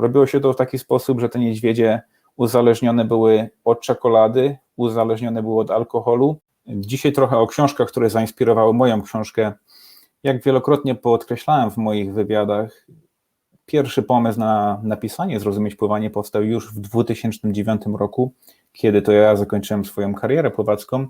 Robiło się to w taki sposób, że te niedźwiedzie uzależnione były od czekolady, uzależnione były od alkoholu. Dzisiaj trochę o książkach, które zainspirowały moją książkę. Jak wielokrotnie podkreślałem w moich wywiadach, pierwszy pomysł na napisanie Zrozumieć pływanie powstał już w 2009 roku, kiedy to ja zakończyłem swoją karierę pływacką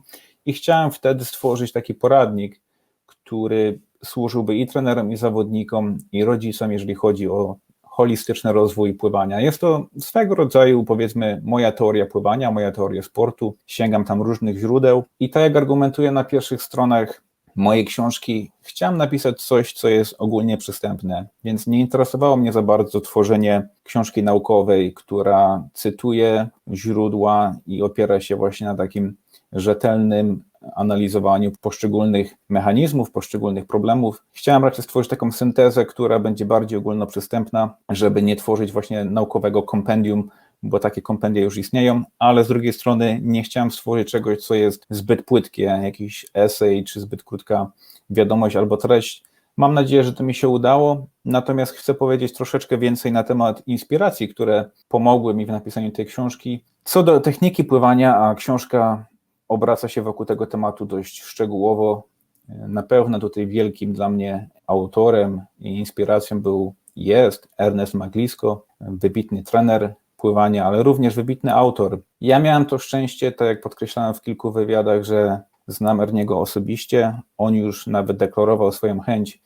i chciałem wtedy stworzyć taki poradnik, który służyłby i trenerom, i zawodnikom, i rodzicom, jeżeli chodzi o holistyczny rozwój pływania. Jest to swego rodzaju, powiedzmy, moja teoria pływania, moja teoria sportu. Sięgam tam różnych źródeł i tak jak argumentuję na pierwszych stronach mojej książki, chciałem napisać coś, co jest ogólnie przystępne, więc nie interesowało mnie za bardzo tworzenie książki naukowej, która cytuje źródła i opiera się właśnie na takim rzetelnym analizowaniu poszczególnych mechanizmów, poszczególnych problemów. Chciałem raczej stworzyć taką syntezę, która będzie bardziej ogólnoprzystępna, żeby nie tworzyć właśnie naukowego kompendium, bo takie kompendia już istnieją, ale z drugiej strony nie chciałem stworzyć czegoś, co jest zbyt płytkie, jakiś esej czy zbyt krótka wiadomość albo treść. Mam nadzieję, że to mi się udało, natomiast chcę powiedzieć troszeczkę więcej na temat inspiracji, które pomogły mi w napisaniu tej książki. Co do techniki pływania, a książka obraca się wokół tego tematu dość szczegółowo. Na pewno tutaj wielkim dla mnie autorem i inspiracją był jest Ernest Maglisko, wybitny trener pływania, ale również wybitny autor. Ja miałem to szczęście, tak jak podkreślałem w kilku wywiadach, że znam Erniego osobiście. On już nawet deklarował swoją chęć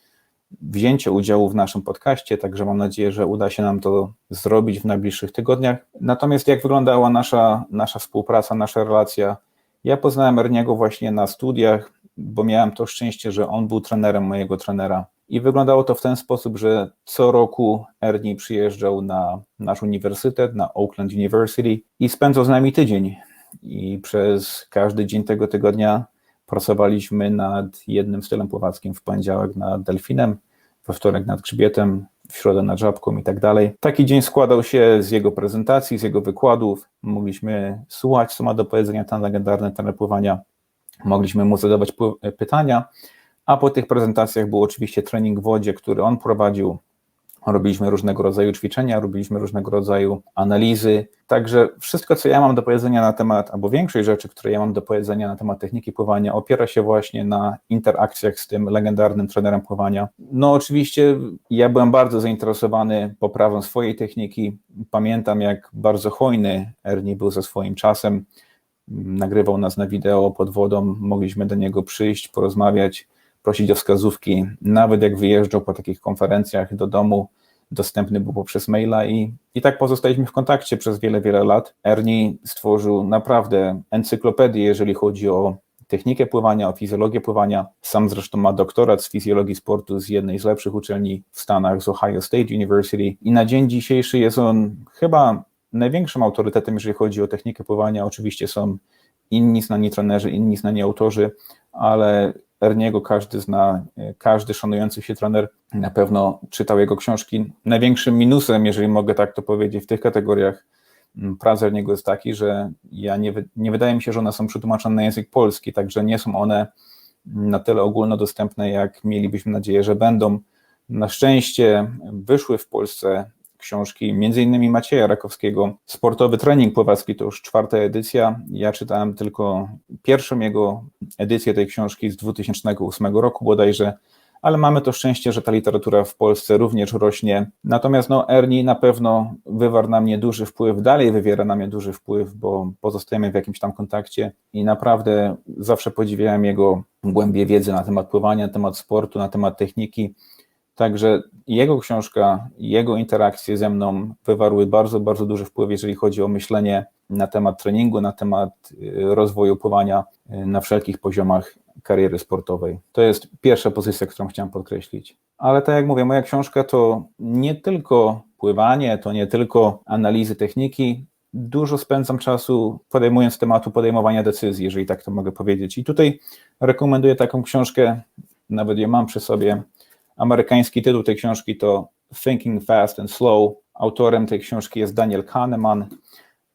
wzięcia udziału w naszym podcaście, także mam nadzieję, że uda się nam to zrobić w najbliższych tygodniach. Natomiast jak wyglądała nasza, nasza współpraca, nasza relacja? Ja poznałem Erniego właśnie na studiach, bo miałem to szczęście, że on był trenerem mojego trenera. I wyglądało to w ten sposób, że co roku Ernie przyjeżdżał na nasz uniwersytet, na Oakland University i spędzał z nami tydzień. I przez każdy dzień tego tygodnia pracowaliśmy nad jednym stylem pływackim. W poniedziałek nad delfinem, we wtorek nad grzbietem, w środę nad żabką i tak dalej. Taki dzień składał się z jego prezentacji, z jego wykładów. Mogliśmy słuchać, co ma do powiedzenia ten legendarny trener pływania. Mogliśmy mu zadawać pytania, a po tych prezentacjach był oczywiście trening w wodzie, który on prowadził. Robiliśmy różnego rodzaju ćwiczenia, robiliśmy różnego rodzaju analizy. Także wszystko, co ja mam do powiedzenia na temat, albo większość rzeczy, które ja mam do powiedzenia na temat techniki pływania, opiera się właśnie na interakcjach z tym legendarnym trenerem pływania. No, oczywiście ja byłem bardzo zainteresowany poprawą swojej techniki. Pamiętam, jak bardzo hojny Ernie był ze swoim czasem. Nagrywał nas na wideo pod wodą, mogliśmy do niego przyjść, porozmawiać prosić o wskazówki, nawet jak wyjeżdżał po takich konferencjach do domu, dostępny był poprzez maila i, i tak pozostaliśmy w kontakcie przez wiele, wiele lat. Ernie stworzył naprawdę encyklopedię, jeżeli chodzi o technikę pływania, o fizjologię pływania. Sam zresztą ma doktorat z fizjologii sportu z jednej z lepszych uczelni w Stanach, z Ohio State University i na dzień dzisiejszy jest on chyba największym autorytetem, jeżeli chodzi o technikę pływania. Oczywiście są inni znani trenerzy, inni znani autorzy, ale Erniego każdy zna, każdy szanujący się trener na pewno czytał jego książki. Największym minusem, jeżeli mogę tak to powiedzieć, w tych kategoriach mm, prac Erniego jest taki, że ja nie, nie wydaje mi się, że one są przetłumaczone na język polski, także nie są one na tyle ogólnodostępne, jak mielibyśmy nadzieję, że będą. Na szczęście wyszły w Polsce książki, między innymi Macieja Rakowskiego. Sportowy trening pływacki to już czwarta edycja. Ja czytałem tylko pierwszą jego edycję tej książki z 2008 roku bodajże, ale mamy to szczęście, że ta literatura w Polsce również rośnie. Natomiast no, Ernie na pewno wywarł na mnie duży wpływ, dalej wywiera na mnie duży wpływ, bo pozostajemy w jakimś tam kontakcie i naprawdę zawsze podziwiałem jego głębie wiedzy na temat pływania, na temat sportu, na temat techniki. Także jego książka, jego interakcje ze mną wywarły bardzo, bardzo duży wpływ, jeżeli chodzi o myślenie na temat treningu, na temat y, rozwoju pływania y, na wszelkich poziomach kariery sportowej. To jest pierwsza pozycja, którą chciałem podkreślić. Ale tak jak mówię, moja książka to nie tylko pływanie, to nie tylko analizy techniki. Dużo spędzam czasu podejmując tematu podejmowania decyzji, jeżeli tak to mogę powiedzieć. I tutaj rekomenduję taką książkę, nawet ją mam przy sobie, Amerykański tytuł tej książki to Thinking Fast and Slow. Autorem tej książki jest Daniel Kahneman.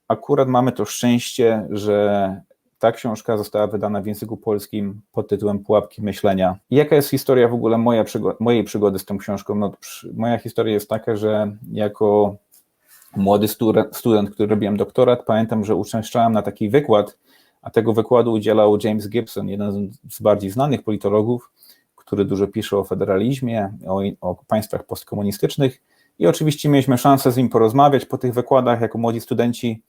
Akurat mamy to szczęście, że ta książka została wydana w języku polskim pod tytułem Pułapki myślenia. Jaka jest historia w ogóle moja przygo mojej przygody z tą książką? No, moja historia jest taka, że jako młody student, który robiłem doktorat, pamiętam, że uczęszczałem na taki wykład, a tego wykładu udzielał James Gibson, jeden z bardziej znanych politologów, który dużo pisze o federalizmie, o, o państwach postkomunistycznych. I oczywiście mieliśmy szansę z nim porozmawiać po tych wykładach jako młodzi studenci.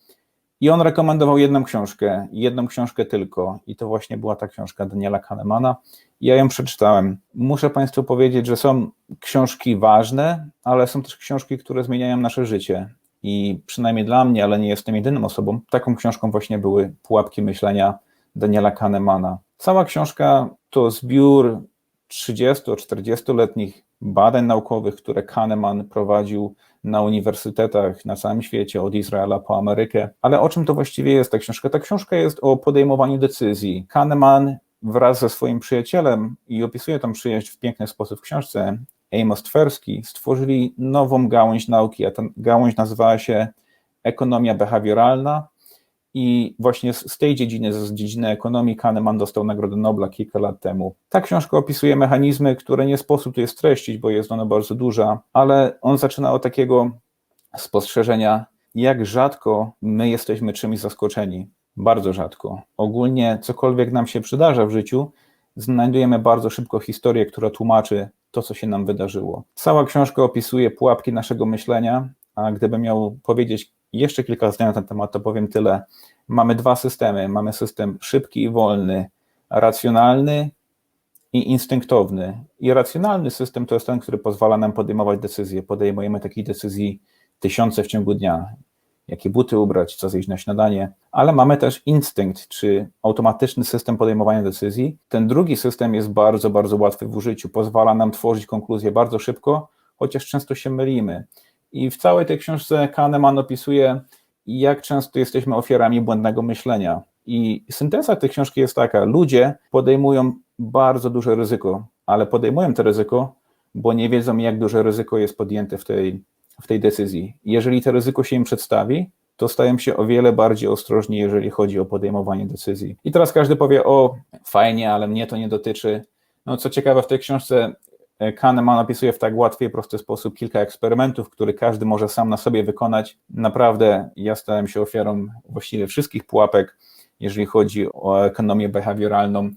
I on rekomendował jedną książkę, jedną książkę tylko. I to właśnie była ta książka Daniela Kahnemana. Ja ją przeczytałem. Muszę Państwu powiedzieć, że są książki ważne, ale są też książki, które zmieniają nasze życie. I przynajmniej dla mnie, ale nie jestem jedyną osobą, taką książką właśnie były Pułapki myślenia Daniela Kahnemana. Cała książka to zbiór 30-40-letnich badań naukowych, które Kahneman prowadził na uniwersytetach na całym świecie, od Izraela po Amerykę. Ale o czym to właściwie jest ta książka? Ta książka jest o podejmowaniu decyzji. Kahneman wraz ze swoim przyjacielem, i opisuje tą przyjaźń w piękny sposób w książce, Amos Tversky, stworzyli nową gałąź nauki, a ta gałąź nazywała się ekonomia behawioralna i właśnie z, tej dziedziny, z dziedziny ekonomii, Kahneman dostał Nagrodę Nobla kilka lat temu. Ta książka opisuje mechanizmy, które nie sposób tu streścić, bo jest ona bardzo duża, ale on zaczyna od takiego spostrzeżenia, jak rzadko my jesteśmy czymś zaskoczeni. Bardzo rzadko. Ogólnie cokolwiek nam się przydarza w życiu, znajdujemy bardzo szybko historię, która tłumaczy to, co się nam wydarzyło. Cała książka opisuje pułapki naszego myślenia, a gdybym miał powiedzieć jeszcze kilka zdań na ten temat, to powiem tyle. Mamy dwa systemy. Mamy system szybki i wolny, racjonalny i instynktowny. I racjonalny system to jest ten, który pozwala nam podejmować decyzje. Podejmujemy takich decyzji tysiące w ciągu dnia. Jakie buty ubrać, co zjeść na śniadanie, ale mamy też instynkt, czy automatyczny system podejmowania decyzji. Ten drugi system jest bardzo, bardzo łatwy w użyciu. Pozwala nam tworzyć konkluzje bardzo szybko, chociaż często się mylimy. I w całej tej książce Kahneman opisuje, jak często jesteśmy ofiarami błędnego myślenia. I synteza tej książki jest taka: ludzie podejmują bardzo duże ryzyko, ale podejmują to ryzyko, bo nie wiedzą, jak duże ryzyko jest podjęte w tej, w tej decyzji. Jeżeli to ryzyko się im przedstawi, to stają się o wiele bardziej ostrożni, jeżeli chodzi o podejmowanie decyzji. I teraz każdy powie: O, fajnie, ale mnie to nie dotyczy. No, co ciekawe, w tej książce Kahneman opisuje w tak łatwy i prosty sposób kilka eksperymentów, które każdy może sam na sobie wykonać. Naprawdę ja stałem się ofiarą właściwie wszystkich pułapek, jeżeli chodzi o ekonomię behawioralną.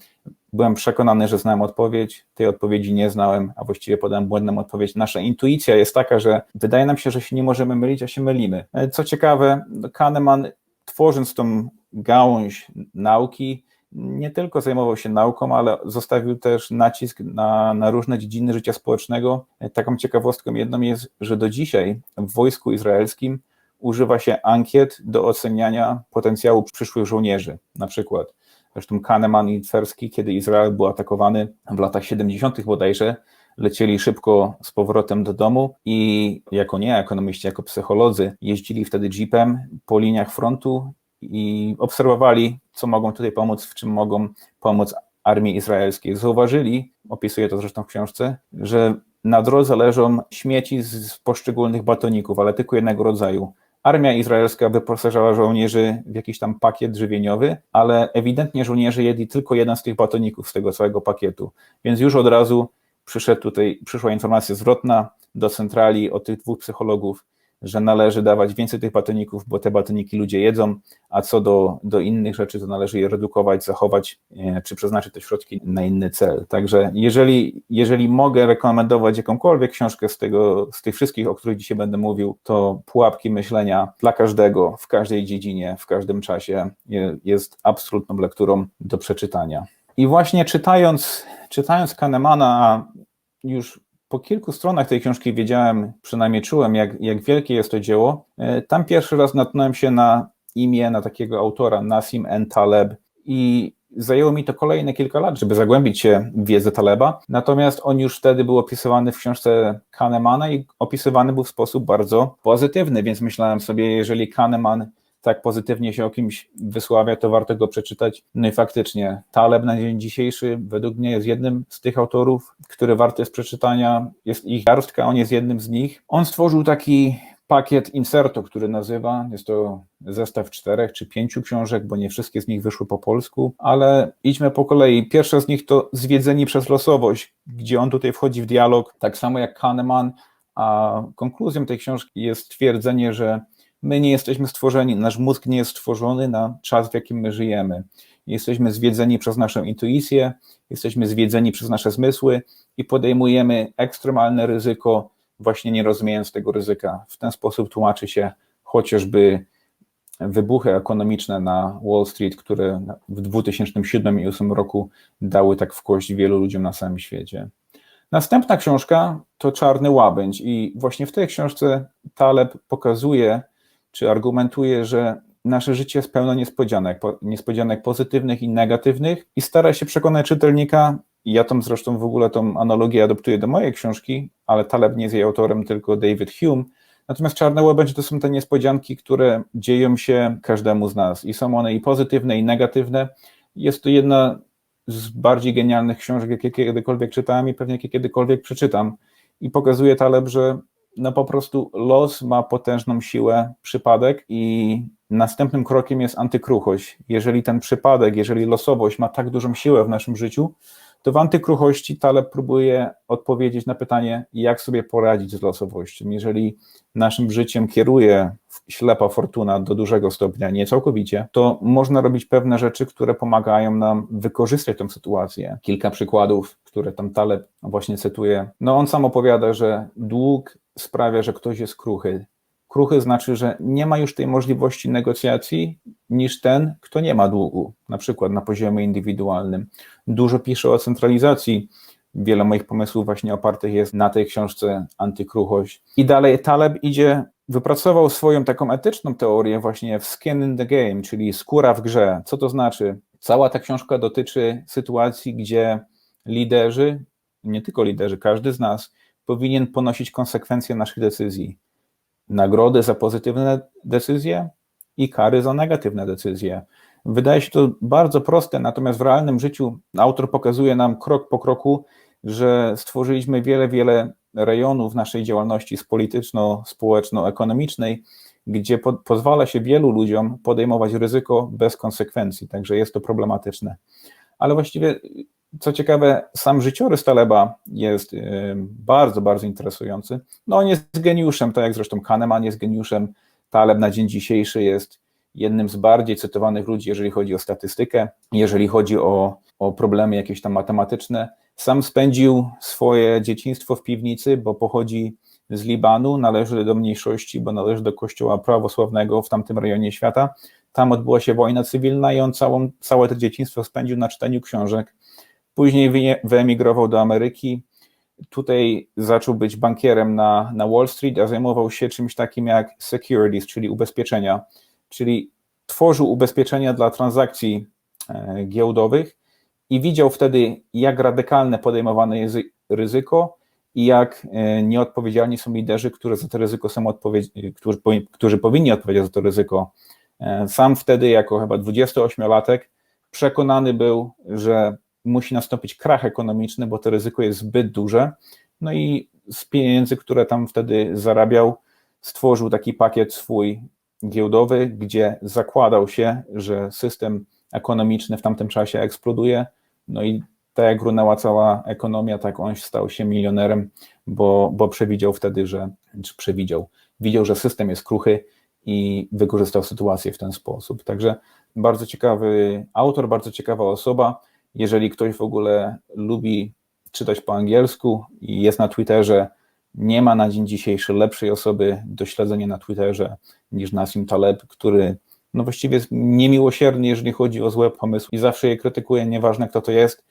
Byłem przekonany, że znam odpowiedź, tej odpowiedzi nie znałem, a właściwie podałem błędną odpowiedź. Nasza intuicja jest taka, że wydaje nam się, że się nie możemy mylić, a się mylimy. Co ciekawe, Kahneman tworząc tą gałąź nauki, nie tylko zajmował się nauką, ale zostawił też nacisk na, na, różne dziedziny życia społecznego. Taką ciekawostką jedną jest, że do dzisiaj w wojsku izraelskim używa się ankiet do oceniania potencjału przyszłych żołnierzy, na przykład. Zresztą Kahneman i Tversky, kiedy Izrael był atakowany w latach 70. bodajże, lecieli szybko z powrotem do domu i jako nie ekonomiści, jako psycholodzy jeździli wtedy jeepem po liniach frontu i obserwowali, co mogą tutaj pomóc, w czym mogą pomóc armii izraelskiej. Zauważyli, opisuje to zresztą w książce, że na drodze leżą śmieci z poszczególnych batoników, ale tylko jednego rodzaju. Armia izraelska wyposażała żołnierzy w jakiś tam pakiet żywieniowy, ale ewidentnie żołnierze jedli tylko jeden z tych batoników z tego całego pakietu. Więc już od razu przyszedł tutaj, przyszła informacja zwrotna do centrali od tych dwóch psychologów, że należy dawać więcej tych batoników, bo te batoniki ludzie jedzą, a co do, do innych rzeczy, to należy je redukować, zachować, e, czy przeznaczyć te środki na inny cel. Także jeżeli, jeżeli mogę rekomendować jakąkolwiek książkę z, tego, z tych wszystkich, o których dzisiaj będę mówił, to Pułapki Myślenia dla każdego, w każdej dziedzinie, w każdym czasie jest absolutną lekturą do przeczytania. I właśnie czytając, czytając Kahnemana, już po kilku stronach tej książki wiedziałem, przynajmniej czułem, jak, jak wielkie jest to dzieło. E, tam pierwszy raz natknąłem się na imię, na takiego autora, Nassim N. Taleb i zajęło mi to kolejne kilka lat, żeby zagłębić się w wiedzę Taleba, natomiast on już wtedy był opisywany w książce Kahnemana i opisywany był w sposób bardzo pozytywny, więc myślałem sobie, jeżeli Kahneman tak pozytywnie się o kimś wysławia, to warto go przeczytać. No i faktycznie, Taleb na dzień dzisiejszy według mnie jest jednym z tych autorów, który warto jest przeczytania. Jest ich garstka, on jest jednym z nich. On stworzył taki pakiet inserto, który nazywa, jest to zestaw czterech czy pięciu książek, bo nie wszystkie z nich wyszły po polsku, ale idźmy po kolei. Pierwsza z nich to Zwiedzeni przez losowość, gdzie on tutaj wchodzi w dialog, tak samo jak Kahneman, a konkluzją tej książki jest twierdzenie, że My nie jesteśmy stworzeni, nasz mózg nie jest stworzony na czas, w jakim my żyjemy. Jesteśmy zwiedzeni przez naszą intuicję, jesteśmy zwiedzeni przez nasze zmysły i podejmujemy ekstremalne ryzyko, właśnie nie rozumiejąc tego ryzyka. W ten sposób tłumaczy się chociażby wybuchy ekonomiczne na Wall Street, które w 2007 i 2008 roku dały tak w kość wielu ludziom na całym świecie. Następna książka to Czarny Łabędź i właśnie w tej książce Taleb pokazuje, czy argumentuje, że nasze życie jest pełno niespodzianek, niespodzianek pozytywnych i negatywnych i stara się przekonać czytelnika, ja tam zresztą w ogóle tą analogię adoptuję do mojej książki, ale Taleb nie jest jej autorem, tylko David Hume, Natomiast czarne łabędzie to są te niespodzianki, które dzieją się każdemu z nas i są one i pozytywne, i negatywne. Jest to jedna z bardziej genialnych książek, jakie kiedykolwiek czytałem i pewnie jakie kiedykolwiek przeczytam. I pokazuje Taleb, że no po prostu los ma potężną siłę, przypadek i następnym krokiem jest antykruchość. Jeżeli ten przypadek, jeżeli losowość ma tak dużą siłę w naszym życiu, to w antykruchości Taleb próbuje odpowiedzieć na pytanie, jak sobie poradzić z losowością. Jeżeli naszym życiem kieruje ślepa fortuna do dużego stopnia, nie całkowicie, to można robić pewne rzeczy, które pomagają nam wykorzystać tę sytuację. Kilka przykładów, które tam Taleb właśnie cytuje. No on sam opowiada, że dług sprawia, że ktoś jest kruchy. Kruchy znaczy, że nie ma już tej możliwości negocjacji niż ten, kto nie ma długu, na przykład na poziomie indywidualnym. Dużo pisze o centralizacji. Wiele moich pomysłów właśnie opartych jest na tej książce Antykruchość. I dalej Taleb idzie, wypracował swoją taką etyczną teorię właśnie w Skin in the Game, czyli skóra w grze. Co to znaczy? Cała ta książka dotyczy sytuacji, gdzie liderzy, nie tylko liderzy, każdy z nas powinien ponosić konsekwencje naszych decyzji nagrody za pozytywne decyzje i kary za negatywne decyzje. Wydaje się to bardzo proste, natomiast w realnym życiu autor pokazuje nam krok po kroku, że stworzyliśmy wiele, wiele rejonów naszej działalności polityczno-społeczno-ekonomicznej, gdzie po, pozwala się wielu ludziom podejmować ryzyko bez konsekwencji, także jest to problematyczne. Ale właściwie co ciekawe, sam życiorys Taleba jest y, bardzo, bardzo interesujący. No on jest geniuszem, tak jak zresztą Kahneman jest geniuszem. Taleb na dzień dzisiejszy jest jednym z bardziej cytowanych ludzi, jeżeli chodzi o statystykę, jeżeli chodzi o, o problemy jakieś tam matematyczne. Sam spędził swoje dzieciństwo w piwnicy, bo pochodzi z Libanu, należy do mniejszości, bo należy do kościoła prawosławnego w tamtym rejonie świata. Tam odbyła się wojna cywilna i on całą, całe to dzieciństwo spędził na czytaniu książek Później wyemigrował do Ameryki. Tutaj zaczął być bankierem na, na Wall Street, a zajmował się czymś takim jak securities, czyli ubezpieczenia, czyli tworzył ubezpieczenia dla transakcji e, giełdowych i widział wtedy, jak radykalne podejmowane jest ryzyko i jak e, nieodpowiedzialni są liderzy, którzy za to ryzyko są odpowiedzi, którzy, którzy powinni odpowiedzieć za to ryzyko. E, sam wtedy, jako chyba 28-latek, przekonany był, że musi nastąpić krach ekonomiczny, bo to ryzyko jest zbyt duże. No i z pieniędzy, które tam wtedy zarabiał, stworzył taki pakiet swój giełdowy, gdzie zakładał się, że system ekonomiczny w tamtym czasie eksploduje. No i tak jak runęła cała ekonomia, tak on stał się milionerem, bo, bo przewidział wtedy, że, czy przewidział, widział, że system jest kruchy i wykorzystał sytuację w ten sposób. Także bardzo ciekawy autor, bardzo ciekawa osoba. Jeżeli ktoś w ogóle lubi czytać po angielsku i jest na Twitterze, nie ma na dzień dzisiejszy lepszej osoby do śledzenia na Twitterze niż Nassim Taleb, który no właściwie jest niemiłosierny, jeżeli chodzi o złe pomysły i zawsze je krytykuje, nieważne kto to jest.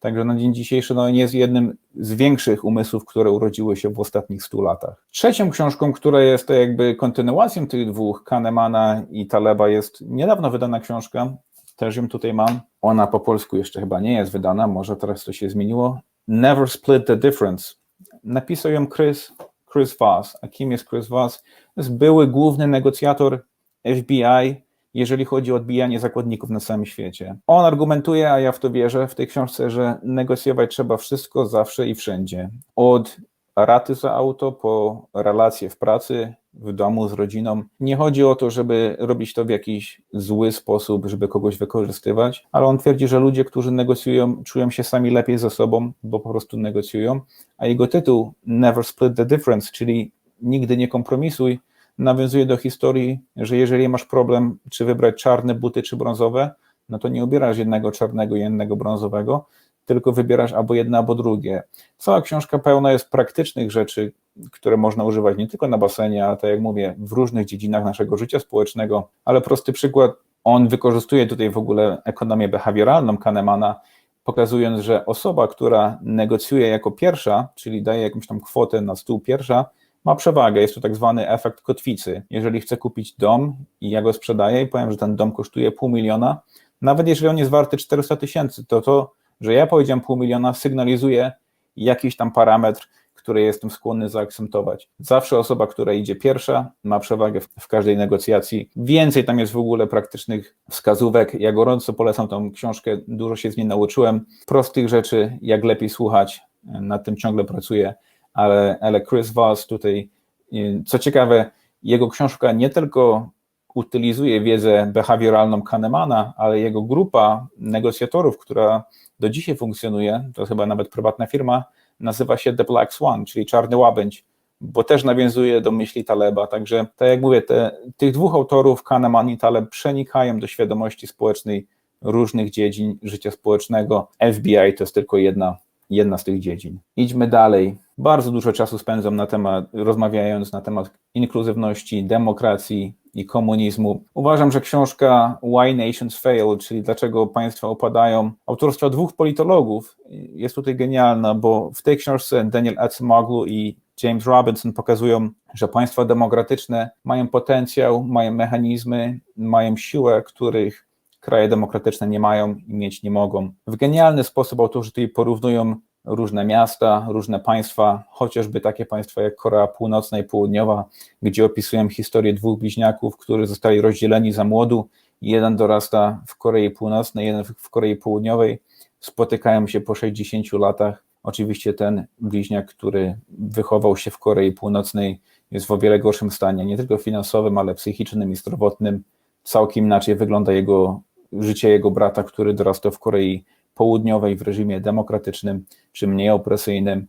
Także na dzień dzisiejszy no, nie jest jednym z większych umysłów, które urodziły się w ostatnich stu latach. Trzecią książką, która jest jakby kontynuacją tych dwóch, Kahnemana i Taleba, jest niedawno wydana książka też ją tutaj mam. Ona po polsku jeszcze chyba nie jest wydana, może teraz to się zmieniło. Never Split the Difference. Napisał ją Chris, Chris Voss. A kim jest Chris Voss? To jest były główny negocjator FBI, jeżeli chodzi o odbijanie zakładników na całym świecie. On argumentuje, a ja w to wierzę w tej książce, że negocjować trzeba wszystko, zawsze i wszędzie. Od raty za auto po relacje w pracy, w domu z rodziną. Nie chodzi o to, żeby robić to w jakiś zły sposób, żeby kogoś wykorzystywać, ale on twierdzi, że ludzie, którzy negocjują, czują się sami lepiej ze sobą, bo po prostu negocjują. A jego tytuł Never Split the Difference, czyli nigdy nie kompromisuj, nawiązuje do historii, że jeżeli masz problem, czy wybrać czarne buty, czy brązowe, no to nie ubierasz jednego czarnego i jednego brązowego, tylko wybierasz albo jedno, albo drugie. Cała książka pełna jest praktycznych rzeczy, które można używać nie tylko na basenie, ale tak jak mówię, w różnych dziedzinach naszego życia społecznego. Ale prosty przykład, on wykorzystuje tutaj w ogóle ekonomię behawioralną Kahnemana, pokazując, że osoba, która negocjuje jako pierwsza, czyli daje jakąś tam kwotę na stół pierwsza, ma przewagę. Jest to tak zwany efekt kotwicy. Jeżeli chcę kupić dom i ja go sprzedaję i powiem, że ten dom kosztuje pół miliona, nawet jeżeli on jest warty 400 tysięcy, to to, że ja powiedziałem pół miliona, sygnalizuje jakiś tam parametr, który jestem skłonny zaakcentować. Zawsze osoba, która idzie pierwsza, ma przewagę w, w, każdej negocjacji. Więcej tam jest w ogóle praktycznych wskazówek. Ja gorąco polecam tą książkę, dużo się z niej nauczyłem. Prostych rzeczy, jak lepiej słuchać, nad tym ciągle pracuję, ale, ale Chris Voss tutaj, co ciekawe, jego książka nie tylko utylizuje wiedzę behawioralną Kahnemana, ale jego grupa negocjatorów, która do dzisiaj funkcjonuje, to chyba nawet prywatna firma, nazywa się The Black Swan, czyli Czarny Łabędź, bo też nawiązuje do myśli Taleba. Także, tak jak mówię, te, tych dwóch autorów, Kahneman i Taleb, przenikają do świadomości społecznej różnych dziedzin życia społecznego. FBI to jest tylko jedna, jedna z tych dziedzin. Idźmy dalej. Bardzo dużo czasu spędzam na temat, rozmawiając na temat inkluzywności, demokracji, i komunizmu. Uważam, że książka Why Nations Fail, czyli Dlaczego państwa opadają, autorstwa dwóch politologów, jest tutaj genialna, bo w tej książce Daniel Acemoglu i James Robinson pokazują, że państwa demokratyczne mają potencjał, mają mechanizmy, mają siłę, których kraje demokratyczne nie mają i mieć nie mogą. W genialny sposób autorzy tutaj porównują różne miasta, różne państwa, chociażby takie państwa jak Korea Północna i Południowa, gdzie opisują historię dwóch bliźniaków, którzy zostali rozdzieleni za młodu. Jeden dorasta w Korei Północnej, jeden w Korei Południowej. Spotykają się po 60 latach. Oczywiście ten bliźniak, który wychował się w Korei Północnej, jest w o wiele gorszym stanie, nie tylko finansowym, ale psychicznym i zdrowotnym. Całkiem inaczej wygląda jego życie jego brata, który dorastał w Korei południowej w reżimie demokratycznym czy mniej opresyjnym.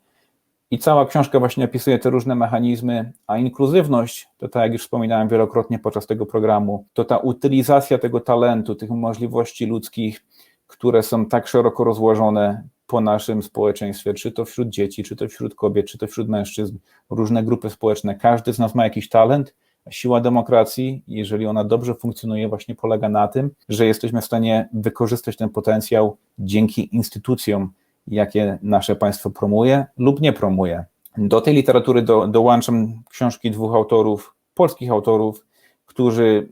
I cała książka właśnie opisuje te różne mechanizmy, a inkluzywność, to tak jak już wspominałem wielokrotnie podczas tego programu, to ta utylizacja tego talentu, tych możliwości ludzkich, które są tak szeroko rozłożone po naszym społeczeństwie, czy to wśród dzieci, czy to wśród kobiet, czy to wśród mężczyzn, różne grupy społeczne. Każdy z nas ma jakiś talent Siła demokracji, jeżeli ona dobrze funkcjonuje, właśnie polega na tym, że jesteśmy w stanie wykorzystać ten potencjał dzięki instytucjom, jakie nasze państwo promuje lub nie promuje. Do tej literatury do, dołączam książki dwóch autorów, polskich autorów, którzy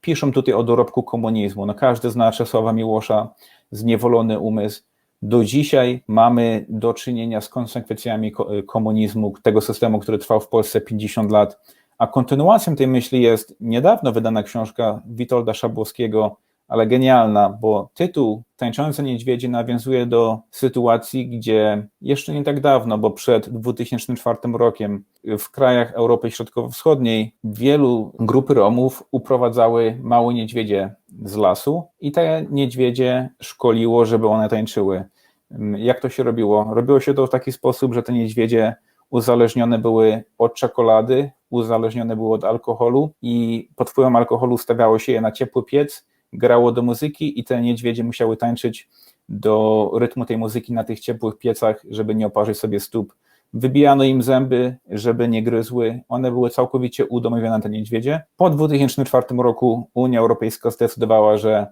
piszą tutaj o dorobku komunizmu. No każdy zna Czesława Miłosza, Zniewolony umysł. Do dzisiaj mamy do czynienia z konsekwencjami komunizmu, tego systemu, który trwał w Polsce 50 lat a kontynuacją tej myśli jest niedawno wydana książka Witolda Szabłowskiego, ale genialna, bo tytuł Tańczące Niedźwiedzie nawiązuje do sytuacji, gdzie jeszcze nie tak dawno, bo przed 2004 rokiem w krajach Europy Środkowo-Wschodniej wielu grupy Romów uprowadzały małe niedźwiedzie z lasu i te niedźwiedzie szkoliło, żeby one tańczyły. Jak to się robiło? Robiło się to w taki sposób, że te niedźwiedzie uzależnione były od czekolady, uzależnione były od alkoholu i pod wpływem alkoholu stawiało się je na ciepły piec, grało do muzyki i te niedźwiedzie musiały tańczyć do rytmu tej muzyki na tych ciepłych piecach, żeby nie oparzyć sobie stóp. Wybijano im zęby, żeby nie gryzły. One były całkowicie udomowione, te niedźwiedzie. Po 2004 roku Unia Europejska zdecydowała, że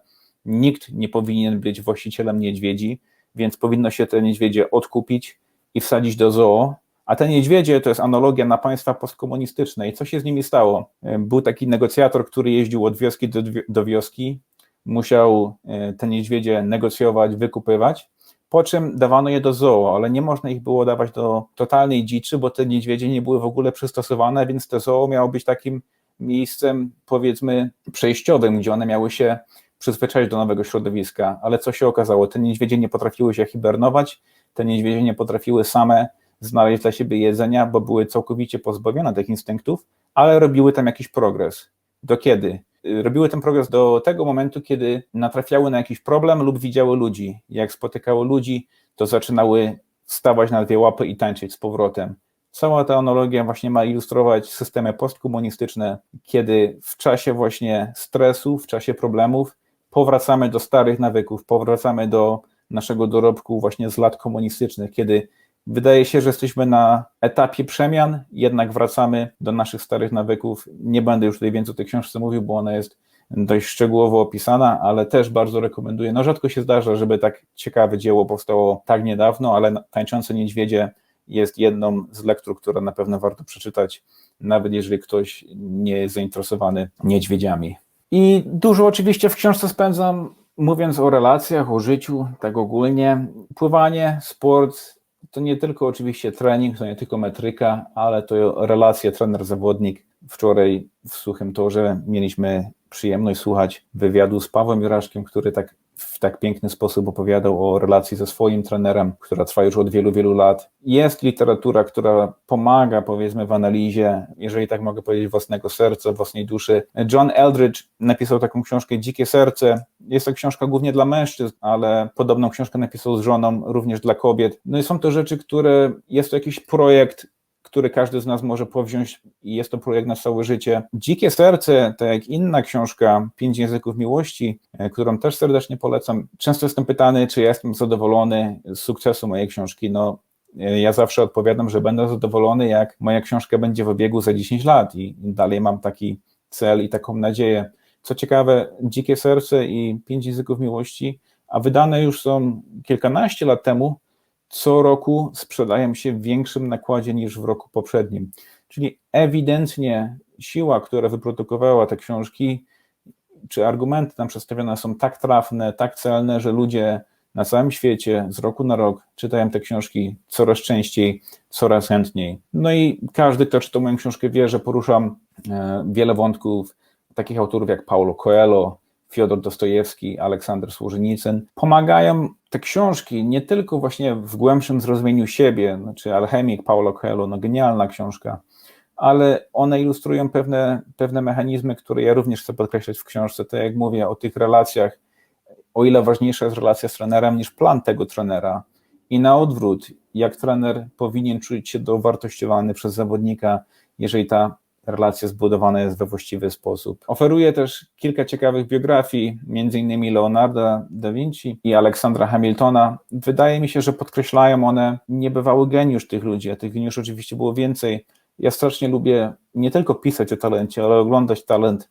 nikt nie powinien być właścicielem niedźwiedzi, więc powinno się te niedźwiedzie odkupić i wsadzić do zoo, a te niedźwiedzie to jest analogia na państwa postkomunistyczne. I co się z nimi stało? E, był taki negocjator, który jeździł od wioski do, do wioski, musiał e, te niedźwiedzie negocjować, wykupywać, po czym dawano je do zoo, ale nie można ich było dawać do totalnej dziczy, bo te niedźwiedzie nie były w ogóle przystosowane, więc to zoo miało być takim miejscem, powiedzmy, przejściowym, gdzie one miały się przyzwyczaić do nowego środowiska. Ale co się okazało? Te niedźwiedzie nie potrafiły się hibernować, te niedźwiedzie nie potrafiły same znaleźć dla siebie jedzenia, bo były całkowicie pozbawione tych instynktów, ale robiły tam jakiś progres. Do kiedy? Robiły ten progres do tego momentu, kiedy natrafiały na jakiś problem lub widziały ludzi. Jak spotykały ludzi, to zaczynały stawać na dwie łapy i tańczyć z powrotem. Cała ta analogia właśnie ma ilustrować systemy postkomunistyczne, kiedy w czasie właśnie stresu, w czasie problemów powracamy do starych nawyków, powracamy do naszego dorobku właśnie z lat komunistycznych, kiedy wydaje się, że jesteśmy na etapie przemian, jednak wracamy do naszych starych nawyków. Nie będę już tutaj więcej o tej książce mówił, bo ona jest dość szczegółowo opisana, ale też bardzo rekomenduję. No rzadko się zdarza, żeby tak ciekawe dzieło powstało tak niedawno, ale Tańczące Niedźwiedzie jest jedną z lektur, które na pewno warto przeczytać, nawet jeżeli ktoś nie jest zainteresowany niedźwiedziami. I dużo oczywiście w książce spędzam, mówiąc o relacjach, o życiu, tak ogólnie. Pływanie, sport, to nie tylko oczywiście trening, to nie tylko metryka, ale to relacje trener-zawodnik. Wczoraj w Suchym Torze mieliśmy przyjemność słuchać wywiadu z Pawłem Juraszkiem, który tak w tak piękny sposób opowiadał o relacji ze swoim trenerem, która trwa już od wielu, wielu lat. Jest literatura, która pomaga, powiedzmy, w analizie, jeżeli tak mogę powiedzieć, własnego serca, własnej duszy. John Eldridge napisał taką książkę Dzikie Serce. Jest to książka głównie dla mężczyzn, ale podobną książkę napisał z żoną również dla kobiet. No i są to rzeczy, które jest to jakiś projekt który każdy z nas może powziąć i jest to projekt na całe życie. Dzikie Serce, tak jak inna książka, Pięć Języków Miłości, e, którą też serdecznie polecam. Często jestem pytany, czy jestem zadowolony z sukcesu mojej książki. No, e, ja zawsze odpowiadam, że będę zadowolony, jak moja książka będzie w obiegu za 10 lat i dalej mam taki cel i taką nadzieję. Co ciekawe, Dzikie Serce i Pięć Języków Miłości, a wydane już są kilkanaście lat temu, co roku sprzedają się w większym nakładzie niż w roku poprzednim. Czyli ewidentnie siła, która wyprodukowała te książki, czy argumenty tam przedstawione są tak trafne, tak celne, że ludzie na całym świecie z roku na rok czytają te książki coraz częściej, coraz chętniej. No i każdy, kto czyta moją książkę, wie, że poruszam e, wiele wątków takich autorów jak Paulo Coelho, Fiodor Dostojewski, Aleksander Służynicyn, pomagają te książki nie tylko właśnie w głębszym zrozumieniu siebie, znaczy Alchemik Paulo Coelho, no genialna książka, ale one ilustrują pewne, pewne mechanizmy, które ja również chcę podkreślać w książce, tak jak mówię o tych relacjach, o ile ważniejsza jest relacja z trenerem niż plan tego trenera. I na odwrót, jak trener powinien czuć się dowartościowany przez zawodnika, jeżeli ta relacja zbudowana jest we właściwy sposób. Oferuje też kilka ciekawych biografii, m.in. Leonarda da Vinci i Aleksandra Hamiltona. Wydaje mi się, że podkreślają one niebywały geniusz tych ludzi, a tych geniuszy oczywiście było więcej. Ja strasznie lubię nie tylko pisać o talencie, ale oglądać talent,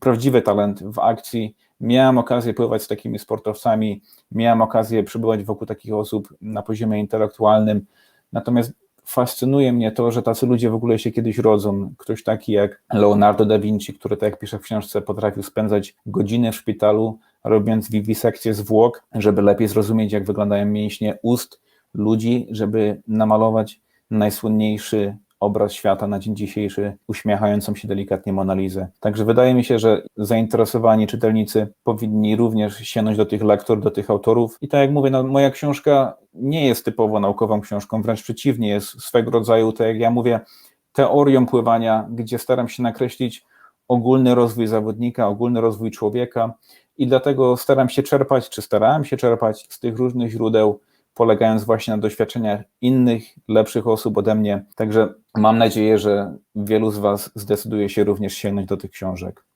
prawdziwy talent w akcji. Miałem okazję pływać z takimi sportowcami, miałem okazję przybywać wokół takich osób na poziomie intelektualnym. Natomiast fascynuje mnie to, że tacy ludzie w ogóle się kiedyś rodzą. Ktoś taki jak Leonardo da Vinci, który, tak jak pisze w książce, potrafił spędzać godziny w szpitalu, robiąc wiwisekcję zwłok, żeby lepiej zrozumieć, jak wyglądają mięśnie ust ludzi, żeby namalować najsłynniejszy obraz świata na dzień dzisiejszy, uśmiechającą się delikatnie Monalizę. Także wydaje mi się, że zainteresowani czytelnicy powinni również sięgnąć do tych lektur, do tych autorów. I tak jak mówię, no, moja książka nie jest typowo naukową książką, wręcz przeciwnie, jest swego rodzaju, tak jak ja mówię, teorią pływania, gdzie staram się nakreślić ogólny rozwój zawodnika, ogólny rozwój człowieka i dlatego staram się czerpać, czy starałem się czerpać z tych różnych źródeł, polegając właśnie na doświadczeniach innych, lepszych osób ode mnie. Także mam nadzieję, że wielu z Was zdecyduje się również sięgnąć do tych książek.